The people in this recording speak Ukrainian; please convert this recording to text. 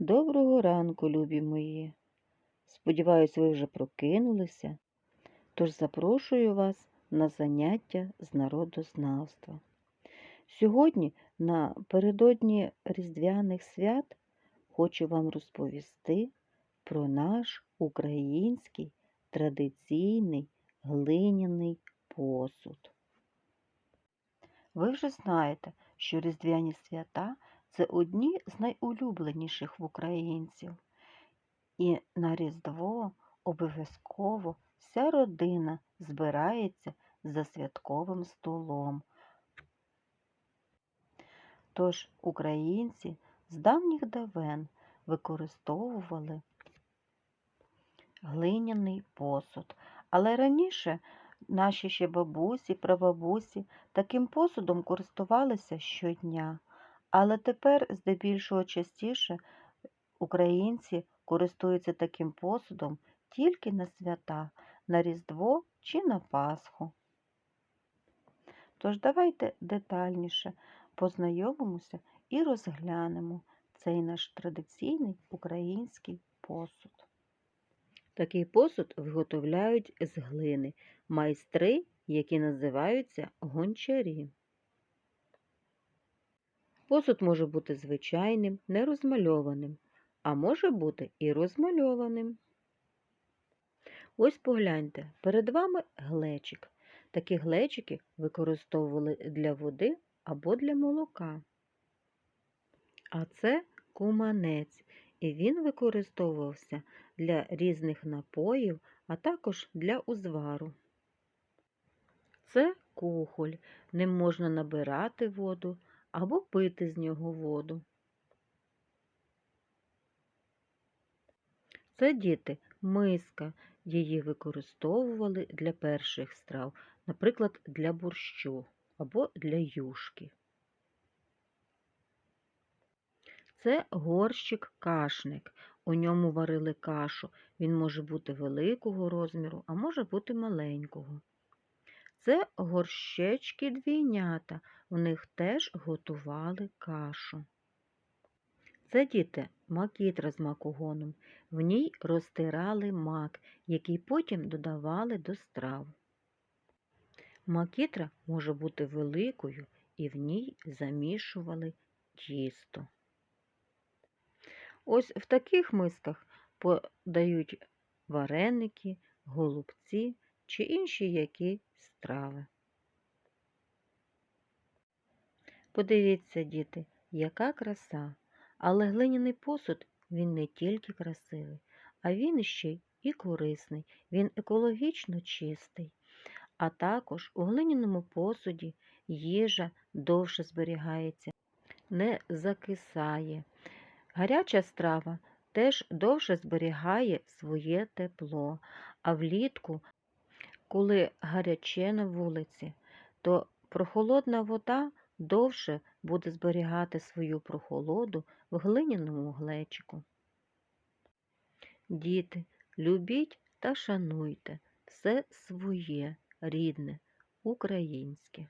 Доброго ранку, любі мої. Сподіваюсь, ви вже прокинулися, тож запрошую вас на заняття з народознавства. Сьогодні, напередодні Різдвяних свят, хочу вам розповісти про наш український традиційний глиняний посуд. Ви вже знаєте, що Різдвяні свята це одні з найулюбленіших в українців. І на Різдво обов'язково вся родина збирається за святковим столом. Тож українці з давніх давен використовували глиняний посуд. Але раніше наші ще бабусі, прабабусі таким посудом користувалися щодня. Але тепер, здебільшого частіше, українці користуються таким посудом тільки на свята, на Різдво чи на Пасху. Тож давайте детальніше познайомимося і розглянемо цей наш традиційний український посуд. Такий посуд виготовляють з глини майстри, які називаються гончарі. Посуд може бути звичайним, нерозмальованим, а може бути і розмальованим. Ось погляньте, перед вами глечик. Такі глечики використовували для води або для молока. А це куманець, і він використовувався для різних напоїв, а також для узвару. Це кухоль, ним можна набирати воду або пити з нього воду. Це діти миска. Її використовували для перших страв, наприклад, для борщу або для юшки. Це горщик-кашник. У ньому варили кашу. Він може бути великого розміру, а може бути маленького. Це горщечки двійнята, у них теж готували кашу. Це діти макітра з макогоном. В ній розтирали мак, який потім додавали до страв. Макітра може бути великою і в ній замішували тісто. Ось в таких мисках подають вареники, голубці чи інші які страви. Подивіться, діти, яка краса, але глиняний посуд він не тільки красивий, а він ще і корисний, він екологічно чистий. А також у глиняному посуді їжа довше зберігається, не закисає. Гаряча страва теж довше зберігає своє тепло, а влітку, коли гаряче на вулиці, то прохолодна вода довше буде зберігати свою прохолоду в глиняному глечику. Діти, любіть та шануйте все своє, рідне, українське.